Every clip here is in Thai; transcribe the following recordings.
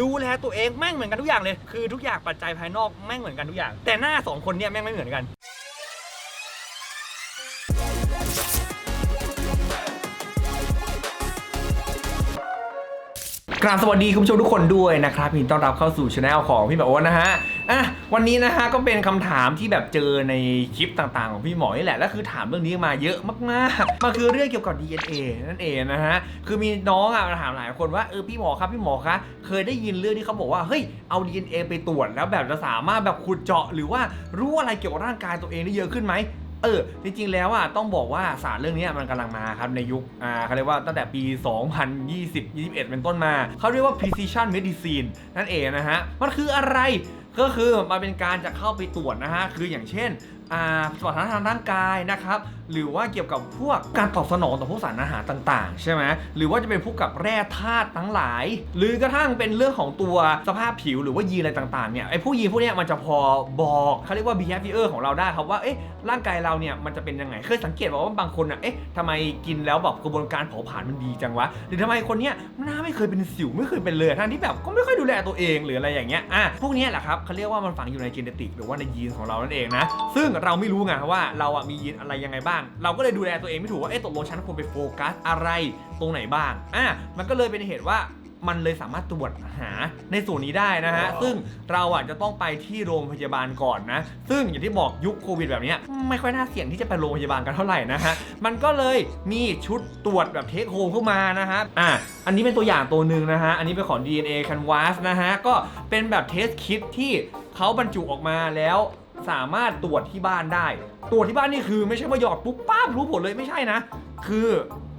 ดูแลตัวเองแม่งเหมือนกันทุกอย่างเลย คือทุกอย่างปัจจัยภายนอกแม่งเหมือนกันทุกอย่าง แต่หน้าสองคนเนี่ยแม่งไม่เหมือนกัน กราบสวัสดีคุณผู้ชมทุกคนด้วยนะครับยินดีต้อนรับเข้าสู่ช anel ของพี่หมอโอ๊ตนะฮะอะวันนี้นะฮะก็เป็นคำถามที่แบบเจอในคลิปต่างๆ ของพี่หมอนี่แหละ แล้วคือถามเรื่องนี้มาเยอะมากๆมันคือเรื่องเกี่ยวกับ DNA นั่นเองนะฮะคือมีน้องอะมาถามหลายคนว่าเออพี่หมอครับพี่หมอคะเคยได้ยินเรื่องที่เขาบอกว่าเฮ้ยเอา DNA ไปตรวจแล้วแบบจะสามารถแบบขุดเจาะ หรือว่ารู้อะไรเกี่ยวกับร่างกายตัวเองได้เยอะขึ้นไหม เออ จริงๆแล้วอะต้องบอกว่าศาสตร์เรื่องนี้มันกำลังมาครับในยุคอ่าเขาเรียกว่าตั้งแต่ปี 2020 21 เป็นต้นมา เขาเรียกว่า precision medicine นั่นเองนะฮะ มันคืออะไรก็คือมันเป็นการจะเข้าไปตรวจนะฮะ คืออย่างเช่น อ่าสมรรถนะทางร่างกายนะครับ หรือว่าเกี่ยวกับพวกการตอบสนองต่อพวกสารอาหารต่าง ๆ ใช่ไหมหรือว่าจะเป็นพวกกับแร่ธาตุทั้งหลาย หรือกระทั่งเป็นเรื่องของตัวสภาพผิวหรือว่ายีนอะไรต่าง ๆ เนี่ยไอ้พวกยีนพวกนี้มันจะพอบอกเขาเรียกว่า behavior ของเราได้ครับว่าเอ๊ะร่างกายเราเนี่ยมันจะเป็นยังไงเคยสังเกตว่าบางคนอะเอ๊ะทำไมกินแล้วแบบกระบวนการเผาผลาญมันดีจังวะหรือทำไมคนเนี้ยหน้าไม่เคยเป็นสิวไม่เคยเป็นเลยทั้งที่แบบก็ไม่ค่อยดูแลตัวเองหรืออะไรอย่างเงี้ยอะพวกนี้แหละครับเขาเรียกว่ามันฝังอยู่ในจีเนติกหรือว่าในยีนของเรานั่นเองนะซึ่งเราไม่รู้ไงว่าเราอะมียีนอะไรยังไงบ้างเราก็เลยดูแลตัวเองไม่ถูกว่าเอ๊ะตกลงฉันควรไปโฟกัสอะไรตรงไหนบ้างอะมันก็เลยเป็นเหตุว่ามันเลยสามารถตรวจหาในส่วนนี้ได้นะฮะ ซึ่งเราอะจะต้องไปที่โรงพยาบาลก่อนนะ ซึ่งอย่างที่บอกยุคโควิดแบบเนี้ยไม่ค่อยน่าเสี่ยงที่จะไปโรงพยาบาลกันเท่าไหร่นะฮะ มันก็เลยมีชุดตรวจแบบเทคโฮมเข้ามานะฮะ อะ อันนี้เป็นตัวอย่างตัวหนึ่งนะฮะ อันนี้เป็นของ DNA Canvas นะฮะ ก็เป็นแบบเทสคิดที่เขาบรรจุออกมาแล้ว สามารถตรวจที่บ้านได้ ตรวจที่บ้านนี่คือไม่ใช่ว่าหยอดปุ๊บป้าบรู้ผลเลยไม่ใช่นะ คือ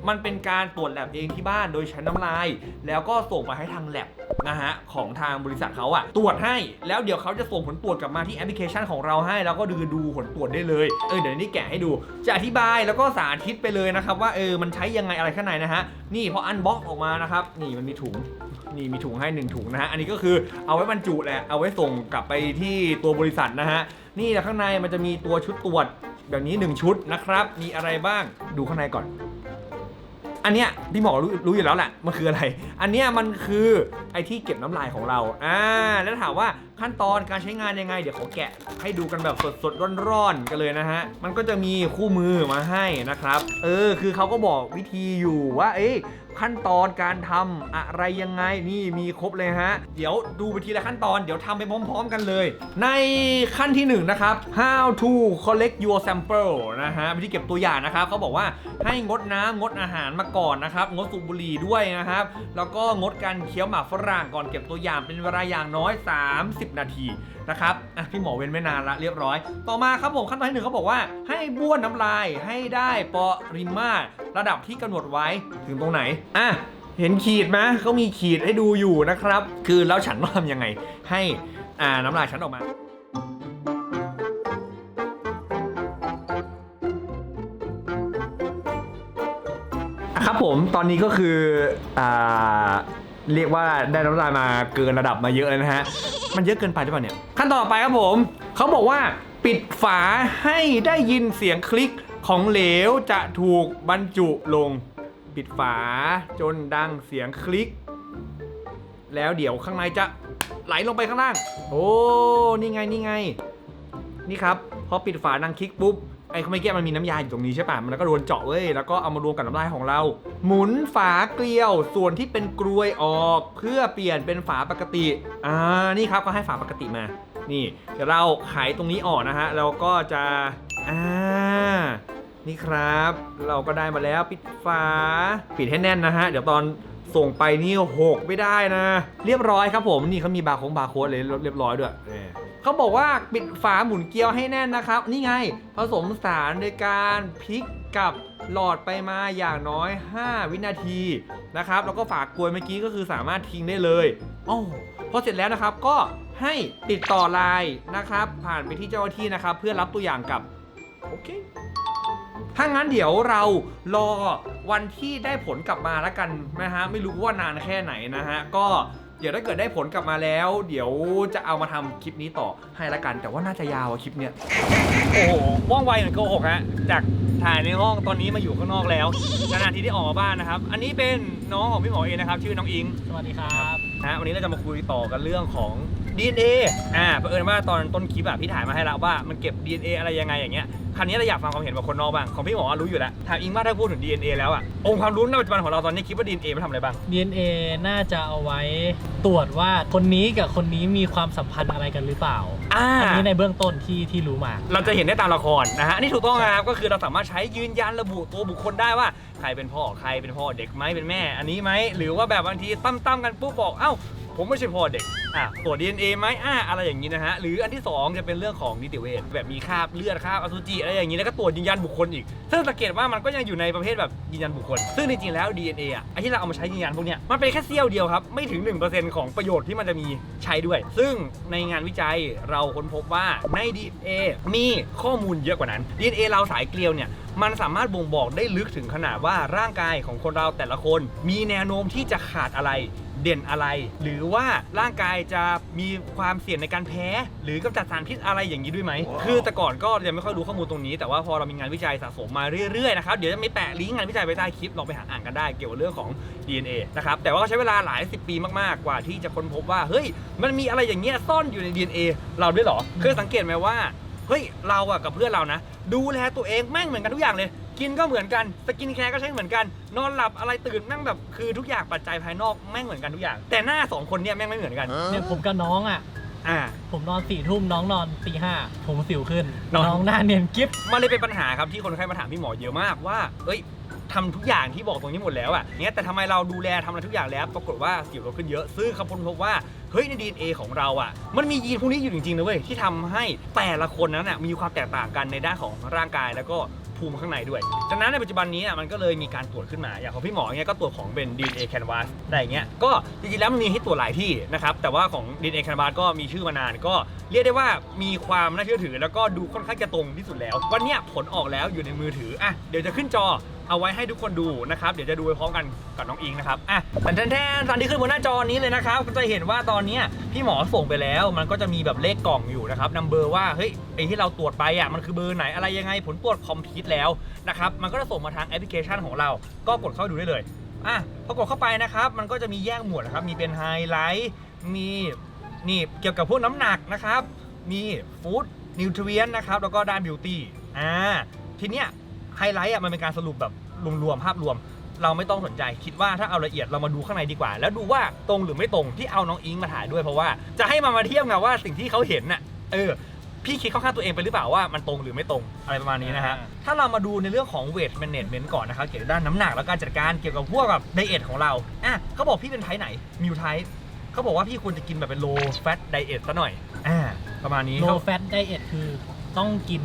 มันเป็นการตรวจแลบเองที่บ้านโดยใช้น้ำลาย แล้วก็ส่งไปให้ทางแลบ นะฮะของทางบริษัทเขาอะตรวจให้แล้วเดี๋ยวเขาจะส่งผลตรวจกลับมาที่แอปพลิเคชันของเราให้ แล้วก็ดูดูผลตรวจได้เลยเออเดี๋ยวนี้แกะให้ดู จะอธิบายแล้วก็สาธิตไปเลยนะครับ ว่าเออมันใช้ยังไงอะไรข้างในนะฮะนี่พออันบ็อกออกมานะครับนี่มันมีถุงนี่มีถุงให้หนึ่งถุงนะฮะ อันนี้ก็คือเอาไว้บรรจุแหละ เอาไว้ส่งกลับไปที่ตัวบริษัทนะฮะ นี่ข้างในมันจะมีตัวชุดตรวจแบบนี้หนึ่งชุดนะครับ มีอะไรบ้าง ดูข้างในก่อน อันเนี้ยพี่หมอรู้รู้อยู่แล้วแหละมันคืออะไร อันเนี้ยมันคือไอที่เก็บน้ำลายของเราอ่าแล้วถามว่าขั้นตอนการใช้งานยังไง เดี๋ยวขอแกะให้ดูกันแบบสดๆร้อนๆกันเลยนะฮะมันก็จะมีคู่มือมาให้นะครับ เออคือเขาก็บอกวิธีอยู่ว่า เอ้ย ขั้นตอนการทำอะไรยังไงนี่มีครบเลยฮะ เดี๋ยวดูไปทีละขั้นตอนเดี๋ยวทำไปพร้อม ๆ กันเลย ในขั้นที่หนึ่งนะครับ how to collect your sample นะฮะวิธีเก็บตัวอย่างนะครับเขาบอกว่าให้งดน้ำงดอาหารมาก่อนนะครับ งดสูบบุหรี่ด้วยนะครับ แล้วก็งดการเคี้ยวหมากฝรั่งก่อนเก็บตัวอย่างเป็นเวลาอย่างน้อย 30 นาทีนะครับอะพี่หมอเว้นไม่นานละเรียบร้อย ต่อมาครับผมขั้นตอนที่หนึ่งเขาบอกว่าให้บ้วนน้ำลายให้ได้ปริมาตร ระดับที่กำหนดไว้ถึงตรงไหนอะเห็นขีดไหมเขามีขีดให้ดูอยู่นะครับ คือแล้วฉันต้องทำยังไง ให้อ่าน้ำลายฉันออกมาครับผมตอนนี้ก็คืออ่าเรียกว่าได้น้ำลายมาเกินระดับมาเยอะเลยนะฮะ มันเยอะเกินไปหรือเปล่าเนี่ย ขั้นตอนต่อไปครับผม เขาบอกว่าปิดฝาให้ได้ยินเสียงคลิก ของเหลวจะถูกบรรจุลงปิดฝาจนดังเสียงคลิก แล้วเดี๋ยวข้างในจะไหลลงไปข้างล่าง โอ้ นี่ไงนี่ไง นี่ครับ พอปิดฝาดังคลิกปุ๊บ ไอ้เมื่อกี้มันมีน้ำยาอยู่ตรงนี้ใช่ป่ะ มันก็โดนเจาะเว้ย แล้วก็เอามารวมกับน้ำลายของเรา หมุนฝาเกลียวส่วนที่เป็นกรวยออกเพื่อเปลี่ยนเป็นฝาปกติ อ่า นี่ครับก็ให้ฝาปกติมา นี่ เดี๋ยวเราไขตรงนี้ออกนะฮะ แล้วก็จะ อ่า นี่ครับ เราก็ได้มาแล้วปิดฝาปิดให้แน่นนะฮะ เดี๋ยวตอนส่งไปนี่หกไม่ได้นะ เรียบร้อยครับผมนี่เขามีบาร์โค้งบาร์โค้ดเลยเรียบร้อยด้วยนี่เขาบอกว่าปิดฝาหมุนเกลียวให้แน่นนะครับ นี่ไง ผสมสารในการพลิกกับหลอดไปมาอย่างน้อย 5 วินาทีนะครับ แล้วก็ฝากกลวยเมื่อกี้ก็คือสามารถทิ้งได้เลยอ้าวพอเสร็จแล้วนะครับก็ให้ติดต่อไลน์นะครับ ผ่านไปที่เจ้าหน้าที่นะครับ เพื่อรับตัวอย่างกลับโอเค ถ้างั้นเดี๋ยวเรารอวันที่ได้ผลกลับมาแล้วกันนะฮะไม่รู้ว่านานแค่ไหนนะฮะก็เดี๋ยวถ้าเกิดได้ผลกลับมาแล้ว เดี๋ยวจะเอามาทำคลิปนี้ต่อให้ละกัน แต่ว่าน่าจะยาวอะคลิปเนี้ยโอ้โหว่องไวเหมือนโกหกฮะจากถ่ายในห้องตอนนี้มาอยู่ข้างนอกแล้วนานๆทีได้ออกมาบ้านนะครับ อันนี้เป็นน้องของพี่หมอเองนะครับ ชื่อน้องอิง สวัสดีครับ นะฮะวันนี้เราจะมาคุยต่อกันเรื่องของ DNA อ่าเผอิญว่าตอนต้นคลิปอะพี่ถ่ายมาให้แล้วว่ามันเก็บ DNA อะไรยังไงอย่างเงี้ย คราวนี้เราอยากฟังความเห็นของคนนอกบ้าง ของพี่หมอรู้อยู่แล้ว ถามอิงว่าถ้าพูดถึง DNA แล้วอะองค์ความรู้ในปัจจุบันของเราตอนนี้คิดว่า DNA มันทำอะไรบ้าง DNA น่าจะเอาไว้ตรวจว่าคนนี้กับคนนี้มีความสัมพันธ์อะไรกันหรือเปล่าอ่า อันนี้ในเบื้องต้นที่ที่รู้มา เราจะเห็นได้ตามละครนะฮะอันนี่ถูกต้องนะครับก็คือเราสามารถใช้ยืนยันระบุตัวบุคคลได้ว่า ใครเป็นพ่อใครเป็นพ่อเด็กไหมเป็นแม่ อันนี้ไหมหรือว่าแบบบางทีตั้มตั้มๆกันปุ๊บบอกเอ้า ผมไม่ใช่พ่อเด็กอะตรวจ DNA ไหมอะอะไรอย่างนี้นะฮะ หรืออันที่ 2 จะเป็นเรื่องของนิติเวชแบบมีคราบเลือดคราบอสุจิอะไรอย่างนี้แล้วก็ตรวจยืนยันบุคคลอีก ซึ่งสังเกตว่ามันก็ยังอยู่ในประเภทแบบยืนยันบุคคล ซึ่งจริงๆแล้ว DNA อะไอที่เราเอามาใช้ยืนยันพวกเนี้ยมันเป็นแค่เสี้ยวเดียวครับ ไม่ถึง 1%ของประโยชน์ที่มันจะมีใช้ด้วย ซึ่งในงานวิจัยเราค้นพบว่าใน DNA มีข้อมูลเยอะกว่านั้น DNA เราสายเกลียวเนี่ยมันสามารถบ่งบอกได้ลึกถึงขนาดว่าร่างกายของคนเราแต่ละคน มีแนวโน้มที่จะขาดอะไร เด่นอะไร หรือว่าร่างกายจะมีความเสี่ยงในการแพ้ หรือกำจัดสารพิษอะไรอย่างนี้ด้วยไหม คือแต่ก่อนก็ยังไม่ค่อยรู้ข้อมูลตรงนี้ แต่ว่าพอเรามีงานวิจัยสะสมมาเรื่อยๆนะครับ เดี๋ยวจะไม่แปะลิงก์งานวิจัยไว้ใต้คลิปลองไปหาอ่านกันได้เกี่ยวกับเรื่องของ DNA นะครับ แต่ว่าก็ใช้เวลาหลายสิบปีมากๆ กว่าที่จะค้นพบว่า เฮ้ย มันมีอะไรอย่างเงี้ยซ่อนอยู่ใน DNA เราด้วยเหรอ เคยสังเกตไหมว่า เฮ้ย เราอะกับเพื่อนเรานะ ดูแลตัวเองแม่งเหมือนกันทุกอย่างเลย กินก็เหมือนกันสกินแคร์ก็ใช้เหมือนกัน นอนหลับอะไรตื่นแม่งแบบคือทุกอย่างปัจจัยภายนอกแม่งเหมือนกันทุกอย่าง แต่หน้าสองคนเนี่ยแม่งไม่เหมือนกันเนี่ยผมกับน้องอะ อ่า ผมนอนสี่ทุ่มน้องนอนตีห้าผมสิวขึ้น นอน น้องหน้าเนียนกิ๊บมันเลยเป็นปัญหาครับที่คนไข้มาถามพี่หมอเยอะมากว่า เอ้ยทำทุกอย่างที่บอกตรงนี้หมดแล้วอะเนี่ยแต่ทำไมเราดูแลทำอะไรทุกอย่างแล้ว ปรากฏว่าสิวเราขึ้นเยอะซึ่งเขาค้นพบว่าเฮ้ยใน DNA ของเราอะ มันมียีนพวกนี้อยู่จริงๆนะเว้ยที่ทำให้แต่ละคนนั้นอะมีความแตกต่างกันในด้านของร่างกายแล้วก็ ภูมิข้างในด้วยดังนั้นในปัจจุบันนี้มันก็เลยมีการตรวจขึ้นมา อย่างของพี่หมอเนี่ยก็ตรวจของเป็น DNA Canvas ได้อย่างเงี้ยก็จริงๆแล้วมันมีให้ตรวจหลายที่นะครับแต่ว่าของ DNA Canvas ก็มีชื่อมานานก็เรียกได้ว่ามีความน่าเชื่อถือ แล้วก็ดูค่อนข้างจะตรงที่สุดแล้ว วันนี้ผลออกแล้วอยู่ในมือถืออะเดี๋ยวจะขึ้นจอ เอาไว้ให้ทุกคนดูนะครับ เดี๋ยวจะดูไปพร้อมกันกับน้องอิงนะครับอะแทนแทนๆตอนนี้ขึ้นบนหน้าจอนี้เลยนะครับก็จะเห็นว่าตอนนี้พี่หมอส่งไปแล้ว มันก็จะมีแบบเลขกล่องอยู่นะครับนัมเบอร์ว่าเฮ้ยไอที่เราตรวจไปอะมันคือเบอร์ไหนอะไรยังไงผลตรวจคอมพิวต์แล้วนะครับมันก็จะส่งมาทางแอปพลิเคชันของเรา ก็กดเข้าดูได้เลยอะพอกดเข้าไปนะครับ มันก็จะมีแยกหมวดนะครับมีเป็นไฮไลท์มีนี่เกี่ยวกับพวกน้ำหนักนะครับ มีฟู้ดนิวทรีนนะครับแล้วก็ด้านบิวตี้อ่าทีเนี้ย ไฮไลท์อะมันเป็นการสรุปแบบรวมๆภาพรวม เราไม่ต้องสนใจคิดว่าถ้าเอาละเอียดเรามาดูข้างในดีกว่า แล้วดูว่าตรงหรือไม่ตรงที่เอาน้องอิงมาถ่ายด้วยเพราะว่าจะให้มามาเทียบกับว่าสิ่งที่เขาเห็นน่ะเออพี่คิดเข้าข้างตัวเองไปหรือเปล่าว่ามันตรงหรือไม่ตรงอะไรประมาณนี้นะฮะอ่าถ้าเรามาดูในเรื่องของเวทแมเนจเมนต์ก่อนนะครับ เกี่ยวกับด้านน้ำหนักและการจัดการเกี่ยวกับพวกกับไดเอทของเรา อะเขาบอกพี่เป็นไทป์ไหน มิวไทป์เขาบอกว่าพี่ควรจะกินแบบเป็น low fat diet ซะหน่อย อ่า ประมาณนี้โลเขาแฟตไดเอทคือต้องกิน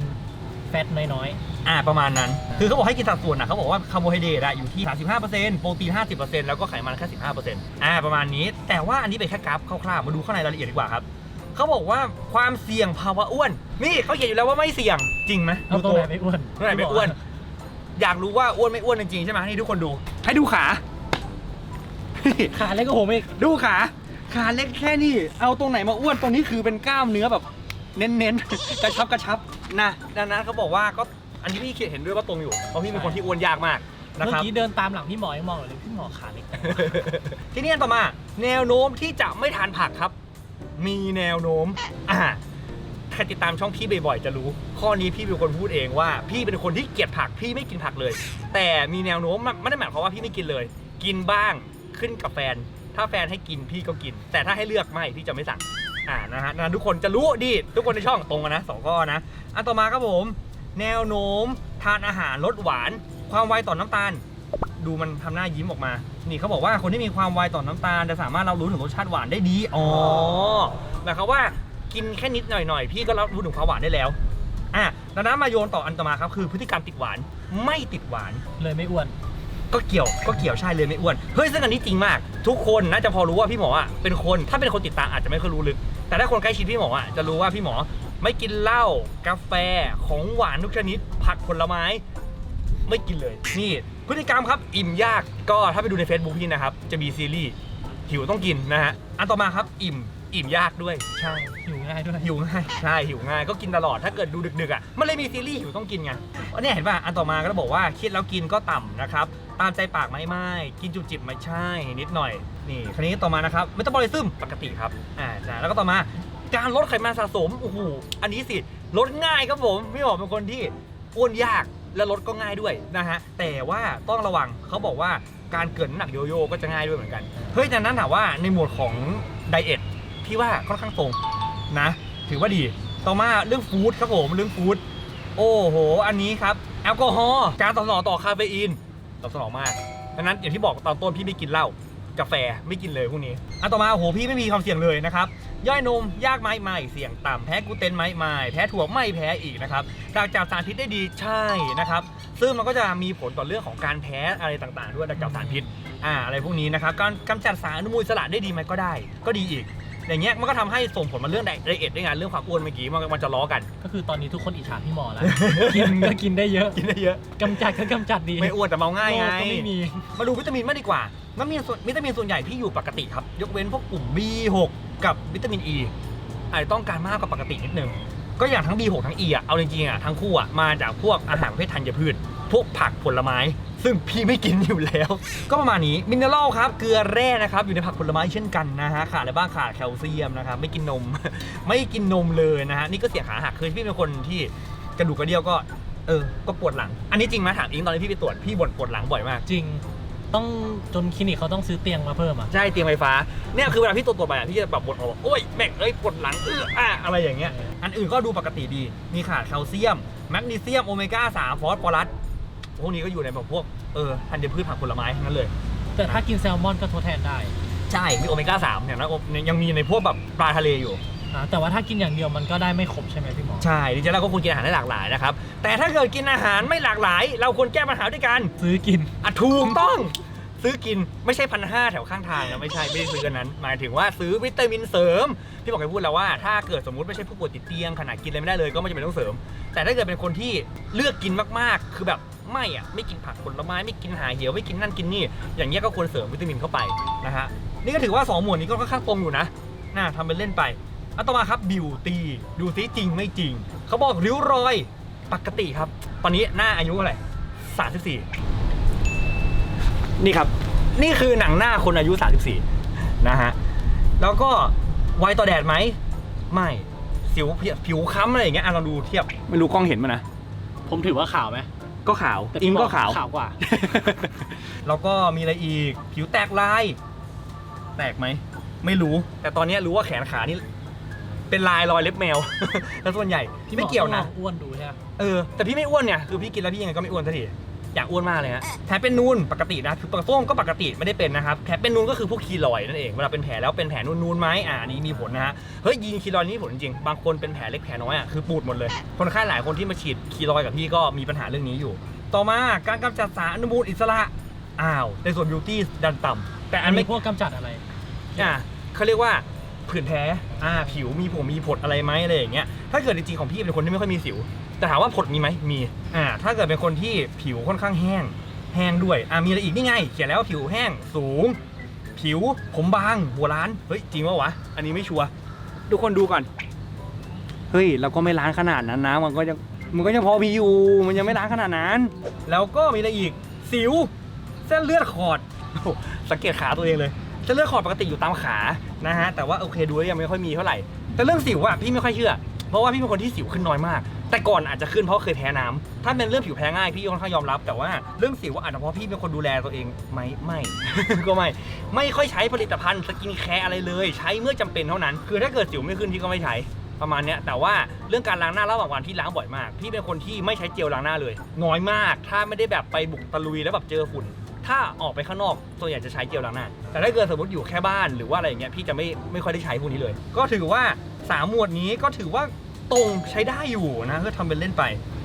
แฟตน้อยอ่าประมาณนั้น คือเขาบอกให้กินสัดส่วนนะเขาบอกว่าคาร์โบไฮเดรตอะอยู่ที่ 35%โปรตีน 50%แล้วก็ไขมันแค่ 15%อ่าประมาณนี้ แต่ว่าอันนี้เป็นแค่กราฟคร่าวๆ มาดูข้างในรายละเอียดดีกว่าครับเขาบอกว่าความเสี่ยงภาวะอ้วน นี่เขาเขียนอยู่แล้วว่าไม่เสี่ยงจริงไหมๆเอาตรงไหนไม่อ้วนตรงไหนไม่อ้วน อยากรู้ว่าอ้วนไม่อ้วนจริงๆใช่ไหมนี่ทุกคนดู ให้ดูขา ขาเล็กก็ผมอีกดูขา ขาเล็กแค่นี้ เอาตรงไหนมาอ้วนตรงนี้คือเป็นกล้ามเนื้อแบบ เน้นๆ กระชับกระชับนะดังนั้นเขาบอกว่าก็อันนี้พี่เห็นด้วยว่าตรงอยู่เพราะพี่เป็นคนที่อ้วนยากมากนะเมื่อครับ กี้เดินตามหลังพี่หมอยังมองอยู่เลยพี่หมอขาเล็กทีนี้อันต่อมา แนวโน้มที่จะไม่ทานผักครับ มีแนวโน้มอ่าใครติดตามช่องพี่บ่อยๆจะรู้ ข้อนี้พี่เป็นคนพูดเองว่า พี่เป็นคนที่เกลียดผักพี่ไม่กินผักเลย แต่มีแนวโน้มมันไม่ได้หมายความว่าพี่ไม่กินเลย กินบ้างขึ้นกับแฟน ถ้าแฟนให้กินพี่ก็กิน แต่ถ้าให้เลือกไม่พี่จะไม่สั่ง อ่านะฮะนะทุกคนจะรู้ดีทุกคนในช่องตรงกันนะสองข้อนะอันต่อมาครับผม แนวโน้มทานอาหารลดหวาน ความไวต่อน้ำตาล ดูมันทำหน้ายิ้มออกมา นี่เขาบอกว่าคนที่มีความไวต่อน้ำตาล จะสามารถรับรู้ถึงรสชาติหวานได้ดีอ๋อหมายความว่ากินแค่นิดหน่อยๆพี่ก็รับรู้ถึงความหวานได้แล้วอะดังนั้นมาโยนต่ออันต่อมาครับคือพฤติกรรมติดหวานไม่ติดหวานเลยไม่อ้วนก็เกี่ยวก็เกี่ยวใช่เลยไม่อ้วน เฮ้ยซึ่งอันนี้จริงมาก ทุกคนน่าจะพอรู้ว่าพี่หมออะเป็นคนถ้าเป็นคนติดตามอาจจะไม่ค่อยรู้ลึก แต่ถ้าคนใกล้ชิดพี่หมออะจะรู้ว่าพี่หมอไม่กินเหล้ากาแฟของหวานทุกชนิด ผักผลไม้ ไม่กินเลยนี่พฤติกรรมครับอิ่มยากก็ถ้าไปดูใน Facebook พี่นะครับ จะมีซีรีส์หิวต้องกินนะฮะอันต่อมาครับอิ่มอิ่มยากด้วยใช่หิวง่ายด้วยหิวง่ายใช่หิวง่ายก็กินตลอดถ้าเกิดดูดึกๆอะมันเลยมีซีรีส์หิวต้องกินไงอันเนี้ยเห็นป่ะอันต่อมาก็บอกว่าคิดแล้วกินก็ต่ำนะครับ ตามใจปากไหมไม่กินจุบจิบไม่ใช่นิดหน่อยนี่คันนี้ต่อมานะครับไม่ต้องบริซึมปกติครับอ่าใช่แล้วก็ต่อมาการลดไขมันสะสมโอ้โหอันนี้สิลดง่ายครับผมพี่บอกเป็นคนที่อ้วนยากและลดก็ง่ายด้วยนะฮะแต่ว่าต้องระวังเขาบอกว่าการเกิดน้ำหนักโยโย่ก็จะง่ายด้วยเหมือนกันเฮ้ยแต่นั้นถามว่าในหมวดของไดเอทพี่ว่าค่อนข้างตรงนะ ถือว่าดีต่อมาเรื่องฟู้ดครับผมเรื่องฟู้ดโอ้โห อันนี้ครับ แอลกอฮอล์การตอบสนองต่อคาเฟอีน ตอบสนองมากดังนั้นอย่างที่บอกตอนต้นพี่ไม่กินเหล้ากาแฟไม่กินเลยพวกนี้อันต่อมาโอ้โหพี่ไม่มีความเสี่ยงเลยนะครับย่อยนมยากไหมไม่เสี่ยงต่ำแพ้กูเตนไหมไม่แพ้ถั่วไม่แพ้อีกนะครับการจับสารพิษได้ดีใช่นะครับซึ่งมันก็จะมีผลต่อเรื่องของการแพ้อะไรต่างๆ ด้วยดักจับสารพิษอ่าอะไรพวกนี้นะครับการกำจัดสารอนุมูลอิสระได้ดีไหมก็ได้ ก็ดีอีก อย่างเงี้ยมันก็ทำให้ส่งผลมาเรื่องไดเอทด้วยงานเรื่องความอ้วนเมื่อกี้มันมันจะล้อกัน ก็คือตอนนี้ทุกคนอิจฉาพี่หมอแล้ว กินก็กินได้เยอะกินได้เยอะ กำจัดก็กำจัดดีไม่อ้วนแต่เมาง่ายไง โรคก็ไม่มี มาดูวิตามินมากดีกว่าวิตามินส่วนวิตามินส่วนใหญ่ที่อยู่ปกติครับ ยกเว้นพวกกลุ่ม B6 กับวิตามิน E อาจจะต้องการมากกว่าปกตินิดนึง ก็อย่างทั้ง B6 ทั้ง E อะ เอาจริงๆอะทั้งคู่อะมาจากพวกอาหารประเภทธัญพืช พวกผักผลไม้ ซึ่งพี่ไม่กินอยู่แล้ว ก็ประมาณนี้มินเนอรัลครับเกลือแร่นะครับอยู่ในผักผลไม้เช่นกันนะฮะขาดอะไรบ้างขาดแคลเซียมนะครับไม่กินนม ไม่กินนมเลยนะฮะนี่ก็เสียขาหักคือพี่เป็นคนที่กระดูกกระเดี่ยวก็เออก็ปวดหลัง อันนี้จริงไหมถามอิงตอนที่พี่ไปตรวจพี่บ่นปวดหลังบ่อยมากจริงต้องจนคลินิกเขาต้องซื้อเตียงมาเพิ่มอะ ใช่เตียงไฟฟ้าเนี่ยคือเวลาพี่ตรวจตรวจไปอะพี่จะแบบบ่นออกว่าโอ๊ยแม่งเอ้ยปวดหลังเอออะอะไรอย่างเงี้ยอันอื่นก็ดูปกติดีมีขาดแคลเซียมแมกนีเซียมโอเมก้า3ฟอสฟอรัส พวกนี้ก็อยู่ในแบบพวกเออธัญพืชผักผลไม้ทั้งนั้นเลย แต่ถ้ากินแซลมอนก็ทดแทนได้ใช่มีโอเมก้า3อย่างนั้นยังมีในพวกแบบปลาทะเลอยู่ อ่าแต่ว่าถ้ากินอย่างเดียวมันก็ได้ไม่ครบใช่ไหมพี่หมอ ใช่จริงๆแล้วก็ควรกินอาหารได้หลากหลายนะครับ แต่ถ้าเกิดกินอาหารไม่หลากหลาย เราควรแก้ปัญหาด้วยกันซื้อกิน อะถูกต้อง ซื้อกินไม่ใช่พันห้าแถวข้างทางนะไม่ใช่ไม่ได้ซื้อกันนั้น หมายถึงว่าซื้อวิตามินเสริมพี่บอกให้พูดแล้วว่าถ้าเกิดสมมุติไม่ใช่ผู้ป่วยติดเตียงขนาดกินอะไรไม่ได้เลยก็ไม่จำเป็นต้องเสริม แต่ถ้าเกิดเป็นคนที่เลือกกินมากๆ คือแบบ ไม่อะไม่กินผักผลไม้ไม่กินหาเหี่ยวไม่กินนั่นกินนี่ อย่างเงี้ยก็ควรเสริมวิตามินเข้าไปนะฮะนี่ก็ถือว่าสองหมวดนี้ก็ค่อนข้างตรงอยู่นะน่าทำเป็นเล่นไปอันต่อมาครับบิวตี้ดูซิจริงไม่จริง เขาบอกริ้วรอยปกติครับ ตอนนี้หน้าอายุเท่าไหร่สามสิบสี่นี่ครับ นี่คือหนังหน้าคนอายุ 34 นะฮะ แล้วก็ไวต่อแดดไหม ไม่ สิวผิวค้ำอะไรอย่างเงี้ยอะเราดูเทียบ ไม่รู้กล้องเห็นมั้ยนะ ผมถือว่าขาวไหม ก็ขาวแต่อิพี่งบก็ขาว ขาวกว่า แล้วก็มีอะไรอีก ผิวแตกลาย แตกไหม ไม่รู้ แต่ตอนนี้รู้ว่าแขนขานี่ เป็นลายรอยเล็บแมว แล้วส่วนใหญ่พี่ไม่เกี่ยวนะหมอต้องลองอ้วนดูใช่ไหมเออ แต่พี่ไม่อ้วนเนี่ย คือพี่กินแล้วพี่ยังไงก็ไม่อ้วนสักที อยากอ้วนมากเลยฮะแผลเป็นนูนปกตินะคือปกส้มก็ปกติไม่ได้เป็นนะครับแผลเป็นนูนก็คือพวกคีลอยด์นั่นเองเวลาเป็นแผลแล้วเป็นแผลนูนๆไหมอ่าอันนี้มีผลนะฮะเฮ้ยยีนคีลอยด์นี่มีผลจริงบางคนเป็นแผลเล็กแผลน้อยอะคือปูดหมดเลยคนไข้หลายคนที่มาฉีดคีลอยด์กับพี่ก็มีปัญหาเรื่องนี้อยู่ ต่อมาการกำจัดสารอนุมูลอิสระอ้าวในส่วนบิวตี้ดันต่ำแต่อัอันนไม่นี้พวกกำจัดอะไร อ่าเขาเรียกว่า ผื่นแพ้อ่าผิวมีผมมีผดอะไรไหมอะไรอย่างเงี้ยถ้าเกิดจริงๆของพี่เป็นคนที่ไม่ค่อยมีสิว แต่ถามว่าผดมีไหมมีอ่าถ้าเกิดเป็นคนที่ผิวค่อนข้างแห้ง แห้งด้วยอ่ามีอะไรอีกนี่ไง เขียนแล้วว่าผิวแห้งสูง ผิวผมบางหัวล้านเฮ้ยจริงปะวะอันนี้ไม่ชัวร์ทุกคนดูก่อนเฮ้ยเราก็ไม่ล้านขนาดนั้นนะมันก็ยังมันก็ยังพอมีอยู่มันยังไม่ล้านขนาดนั้น แล้วก็มีอะไรอีกสิว เส้นเลือดขอดโอ้โหสังเกตขาตัวเองเลย เส้นเลือดขอดปกติอยู่ตามขานะฮะแต่ว่าโอเคดูแล้วยังไม่ค่อยมีเท่าไหร่ แต่เรื่องสิวอะพี่ไม่ค่อยเชื่อ เพราะว่าพี่เป็นคนที่สิวขึ้นน้อยมาก แต่ก่อนอาจจะขึ้นเพราะเคยแพ้น้ำถ้าเป็นเรื่องผิวแพ้ง่ายพี่ค่อนข้างยอมรับ แต่ว่าเรื่องสิวอาจจะเพราะพี่เป็นคนดูแลตัวเองไหมไม่ ก็ไม่ไม่ค่อยใช้ผลิตภัณฑ์สกินแคร์อะไรเลย ใช้เมื่อจำเป็นเท่านั้น คือถ้าเกิดสิวไม่ขึ้นพี่ก็ไม่ใช้ ประมาณเนี้ยแต่ว่าเรื่องการล้างหน้าระหว่างวันพี่ล้างบ่อยมาก พี่เป็นคนที่ไม่ใช้เจลล้างหน้าเลย น้อยมาก ถ้าไม่ได้แบบไปบุกตะลุยแล้วแบบเจอฝุ่น ถ้าออกไปข้างนอกส่วนใหญ่จะใช้เจลล้างหน้า แต่ถ้าเกิดสมมติอยู่แค่บ้านหรือว่าอะไรอย่างเงี้ยพี่จะไม่ไม่ค่อยได้ใช้พวกนี้เลย ก็ถือว่าสามหมวดนี้ก็ถือว่าตรงใช้ได้อยู่นะก็ทำเป็นเล่นไป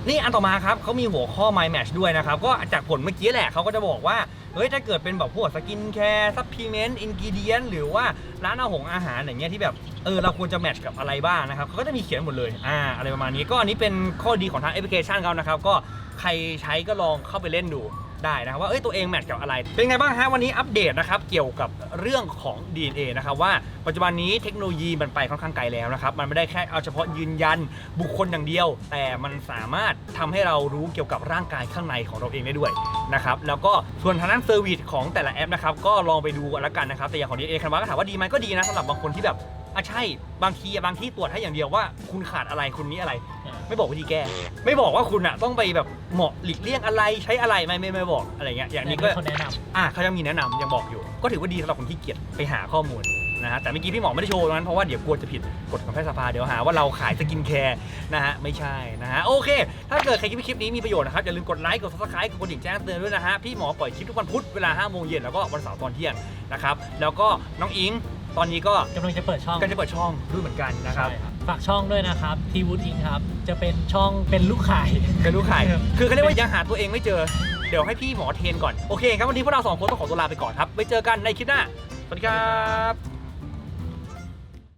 นี่อันต่อมาครับเขามีหัวข้อ My Match ด้วยนะครับ ก็จากผลเมื่อกี้แหละเขาก็จะบอกว่า เฮ้ยถ้าเกิดเป็นแบบพวกสกินแคร์ซัพพลีเมนต์อินกิเดียนหรือว่าร้านอาหงอาหารอย่างเงี้ยที่แบบเออเราควรจะแมทช์กับอะไรบ้างนะครับเขาก็จะมีเขียนหมดเลยอ่าอะไรประมาณนี้ก็อันนี้เป็นข้อดีของทางแอปพลิเคชันเขานะครับก็ใครใช้ก็ลองเข้าไปเล่นดู ได้นะครับว่าเอ้ยตัวเองแมทกับอะไร เป็นไงบ้างฮะวันนี้อัปเดตนะครับเกี่ยวกับเรื่องของ DNA นะครับว่าปัจจุบันนี้เทคโนโลยีมันไปค่อนข้างไกลแล้วนะครับมันไม่ได้แค่เอาเฉพาะยืนยันบุคคลอย่างเดียว แต่มันสามารถทำให้เรารู้เกี่ยวกับร่างกายข้างในของเราเองได้ด้วยนะครับแล้วก็ส่วนทางด้านเซอร์วิสของแต่ละแอปนะครับก็ลองไปดูกันละกันนะครับแต่อย่างของ DNA คันว่าก็ถามว่าดีไหมก็ดีนะสำหรับบางคนที่แบบอะใช่บางที่บางที่ตรวจให้อย่างเดียวว่า คุณขาดอะไรคุณนี้อะไร ไม่บอกวิธีแก้ ไม่บอกว่าคุณอะต้องไปแบบเหมาะหลีกเลี่ยงอะไรใช้อะไรไม่ไม่ไม่บอกอะไรเงี้ยอย่างนี้ก็แต่มีคนแนะนำอะเขายังมีแนะนำยังบอกอยู่ ก็ถือว่าดีสำหรับคนที่เกียจไปหาข้อมูลนะฮะแต่เมื่อกี้พี่หมอไม่ได้โชว์ตรงนั้นเพราะว่าเดี๋ยวกลัวจะผิดกฎของแพทยสภาเดี๋ยวหาว่าเราขายสกินแคร์นะฮะไม่ใช่นะฮะโอเค ถ้าเกิดใครคิดว่าคลิปนี้มีประโยชน์นะครับอย่าลืมกดไลค์กดซับสไครต์กดกระดิ่งแจ้งเตือนด้วยนะฮะพี่หมอปล่อยคลิปทุกวันพุธเวลา5โมงเย็นแล้วก็วันเสาร์ตอนเที่ยงนะครับแล้วก็น้องอิงตอนนี้ก็กำลังจะเปิดช่อง ก็จะเปิดช่องด้วยเหมือนกันนะครับ ใช่ครับ ฝากช่องด้วยนะครับทีวูดอิงครับ จะเป็นช่องเป็นลูกข่าย เป็นลูกไข่ครับ คือเขาเรียกว่ายังหาตัวเองไม่เจอ เดี๋ยวให้พี่หมอเทรนก่อน โอเคครับวันนี้พวกเราสองคนต้องขอตัวลาไปก่อนครับ ไว้เจอกันในคลิปหน้า สวัสดีครับ